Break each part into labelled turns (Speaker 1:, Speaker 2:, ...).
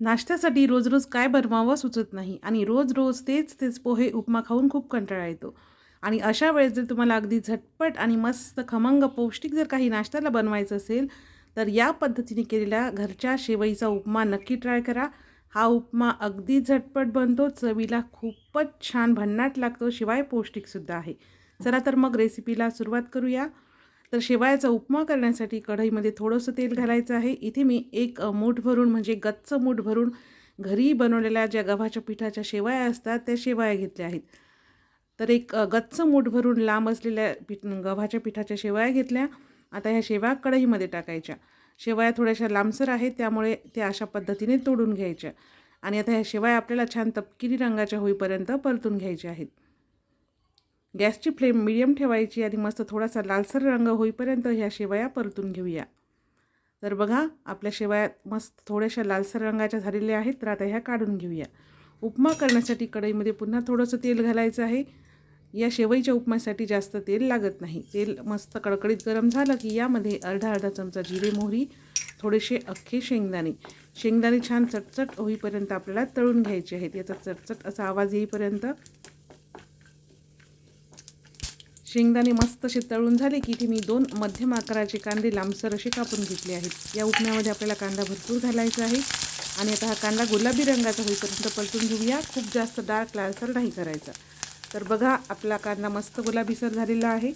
Speaker 1: नाश्त्यासाठी रोज रोज काय बनवावं सुचत नाही आणि रोज रोज तेच तेच पोहे उपमा खाऊन खूप कंटाळा येतो. आणि अशा वेळेस जर तुम्हाला अगदी झटपट आणि मस्त खमंग पौष्टिक जर काही नाश्त्याला बनवायचं असेल तर या पद्धतीने केलेल्या घरच्या शेवईचा उपमा नक्की ट्राय करा. हा उपमा अगदी झटपट बनतो चवीला खूपच छान भन्नाट लागतो शिवाय पौष्टिकसुद्धा आहे. चला तर मग रेसिपीला सुरुवात करूया. तर शेवयाचा उपमा करण्यासाठी कढईमध्ये थोडंसं तेल घालायचं आहे. इथे मी एक मूठ भरून म्हणजे गच्च मूठ भरून घरी बनवलेल्या ज्या गव्हाच्या पिठाच्या शेवाया असतात त्या शेवाया घेतल्या आहेत. तर एक गच्च मूठ भरून लांब असलेल्या पीठ गव्हाच्या पिठाच्या शेवाया घेतल्या. आता ह्या शेवया कढईमध्ये टाकायच्या. शेवाया थोड्याशा लांबसर आहेत त्यामुळे त्या अशा पद्धतीने तोडून घ्यायच्या. आणि आता ह्या शेवाया आपल्याला छान तपकिरी रंगाच्या होईपर्यंत परतून घ्यायच्या आहेत. गॅसची फ्लेम मिडियम ठेवायची आणि मस्त थोडासा लालसर रंग होईपर्यंत ह्या शेवया परतून घेऊया. तर बघा आपल्या शेवया मस्त थोड्याशा लालसर रंगाच्या झालेल्या आहेत तर आता ह्या काढून घेऊया. उपमा करण्यासाठी कढईमध्ये पुन्हा थोडंसं तेल घालायचं आहे. या शेवईच्या उपमासाठी जास्त तेल लागत नाही. तेल मस्त कडकडीत गरम झालं की यामध्ये अर्धा अर्धा चमचा जिरे मोहरी थोडेसे अख्खे शेंगदाणे. शेंगदाणे छान चटचट होईपर्यंत आपल्याला तळून घ्यायचे आहेत. याचा चटचट असा आवाज येईपर्यंत शेंगदाणे मस्त असे तळून झाले की इथे मी दोन मध्यम आकाराचे कांदे लांबसर असे कापून घेतले आहेत. या उपम्यामध्ये आपल्याला कांदा भरपूर घालायचा आहे. आणि आता हा कांदा गुलाबी रंगाचा होईपर्यंत पलटून घेऊया. खूप जास्त डार्क लालसर नाही करायचा. तर बघा आपला कांदा मस्त गुलाबीसर झालेला आहे.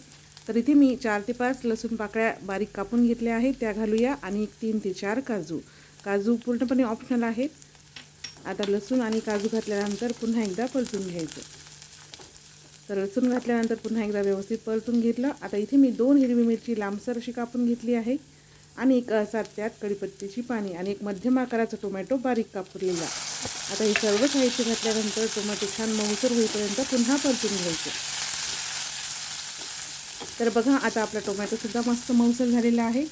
Speaker 1: तर इथे मी चार ते पाच लसूण पाकळ्या बारीक कापून घेतल्या आहेत. त्या घालूया. आणि एक तीन ते चार काजू. काजू पूर्णपणे ऑप्शनल आहेत. आता लसूण आणि काजू घातल्यानंतर पुन्हा एकदा परतून घ्यायचं. तर लसूण घातल्यानंतर पुन्हा एकदा व्यवस्थित परतून घेतलं. आता इथे मी दोन हिरवी मिरची लांबसर अशी कापून घेतली आहे आणि एक सात त्यात कढीपत्त्याची पाणी आणि एक मध्यम आकाराचा टोमॅटो बारीक कापलेला आता हे सर्व साहित्य घातल्यानंतर टोमॅटो छान मऊसर होईपर्यंत पुन्हा परतून घ्यायचे. तर बघा आता आपला टोमॅटोसुद्धा मस्त मऊसर झालेला आहे.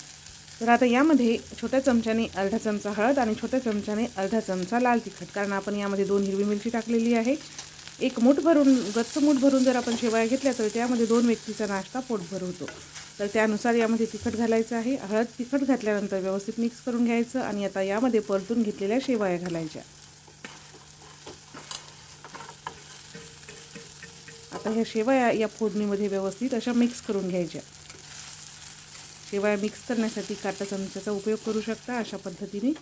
Speaker 1: तर आता यामध्ये छोट्या चमच्याने अर्धा चमचा हळद आणि छोट्या चमच्याने अर्धा चमचा लाल तिखट कारण आपण यामध्ये दोन हिरवी मिरची टाकलेली आहे. एक मूठ भरून गच्च मूठ भरून जर आपण शेवया घेतल्या तर त्यामध्ये दोन व्यक्तीचा नाश्ता पोटभर होतो. तर त्यानुसार यामध्ये तिखट घालायचं आहे. हळद तिखट घातल्यानंतर व्यवस्थित मिक्स करून घ्यायचं आणि आता यामध्ये परतून घेतलेल्या शेवया घालायच्या. आता ह्या शेवया या फोडणीमध्ये व्यवस्थित अशा मिक्स करून घ्यायच्या. शेवया मिक्स करण्यासाठी काटा चमच्याचा उपयोग करू शकता. अशा पद्धतीने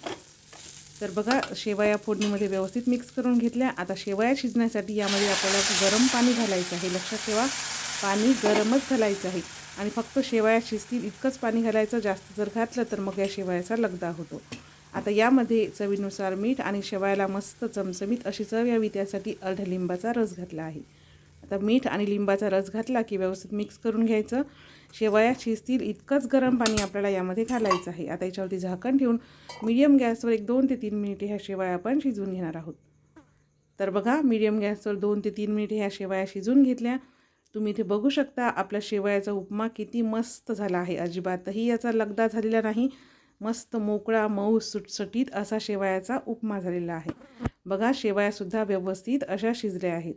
Speaker 1: तर बघा शेवया फोडणीमध्ये व्यवस्थित मिक्स करून घेतल्या. आता शेवया शिजण्यासाठी यामध्ये आपल्याला गरम पाणी घालायचं आहे. लक्षात ठेवा पाणी गरमच घालायचं आहे. आणि फक्त शेवया शिजतील इतकंच पाणी घालायचं. जास्त जर घातलं तर मग या शेवयाचा लगदा होतो. आता यामध्ये चवीनुसार मीठ आणि शेवयाला मस्त चमचमीत अशी चव यावी. त्यासाठी अर्ध लिंबाचा रस घातला आहे. आता मीठ आणि लिंबाचा रस घातला की व्यवस्थित मिक्स करून घ्यायचं. शेवया शिजतील इतकंच गरम पाणी आपल्याला यामध्ये घालायचं आहे. आता याच्यावरती झाकण ठेवून मीडियम गॅसवर एक दोन ते तीन मिनिटे ह्या शेवया आपण शिजवून घेणार आहोत. तर बघा मीडियम गॅसवर दोन ते तीन मिनिटे ह्या शेवया शिजून घेतल्या. तुम्ही इथे बघू शकता आपल्या शेवयाचा उपमा किती मस्त झाला आहे. अजिबातही याचा लगदा झालेला नाही. मस्त मोकळा मऊ सुटसुटीत असा शेवयाचा उपमा झालेला आहे. बघा शेवयासुद्धा व्यवस्थित अशा शिजल्या आहेत.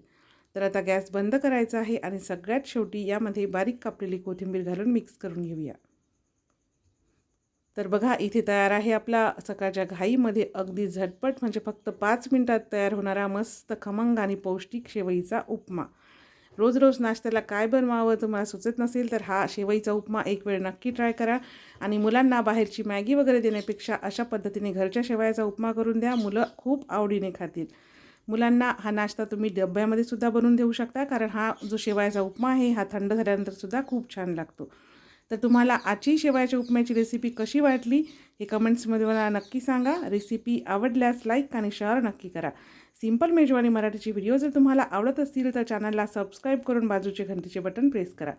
Speaker 1: तर आता गॅस बंद करायचा आहे आणि सगळ्यात शेवटी यामध्ये बारीक कापलेली कोथिंबीर घालून मिक्स करून घेऊया. तर बघा इथे तयार आहे आपला सकाळच्या घाईमध्ये अगदी झटपट म्हणजे फक्त पाच मिनिटात तयार होणारा मस्त खमंग आणि पौष्टिक शेवईचा उपमा. रोज रोज नाश्त्याला काय बनवावं तुम्हाला सुचत नसेल तर हा शेवईचा उपमा एक वेळ नक्की ट्राय करा. आणि मुलांना बाहेरची मॅगी वगैरे देण्यापेक्षा अशा पद्धतीने घरच्या शेवयाचा उपमा करून द्या. मुलं खूप आवडीने खातील. मुलांना हा नाश्ता तुम्ही डब्यामध्ये सुद्धा बनवून देऊ शकता कारण हा जो शेवयाचा उपमा आहे हा थंड झाल्यानंतर सुद्धा खूप छान लागतो. तर तुम्हाला आजची शेवयाच्या उपम्याची रेसिपी कशी वाटली हे कमेंट्समध्ये मला नक्की सांगा. रेसिपी आवडल्यास लाईक आणि शेअर नक्की करा. सिंपल मेजवानी मराठीची व्हिडिओ जर तुम्हाला आवडत असतील तर चॅनलला सबस्क्राईब करून बाजूचे घंटीचे बटन प्रेस करा.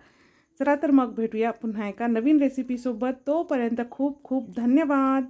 Speaker 1: चला तर मग भेटूया पुन्हा एका नवीन रेसिपीसोबत तोपर्यंत खूप खूप धन्यवाद.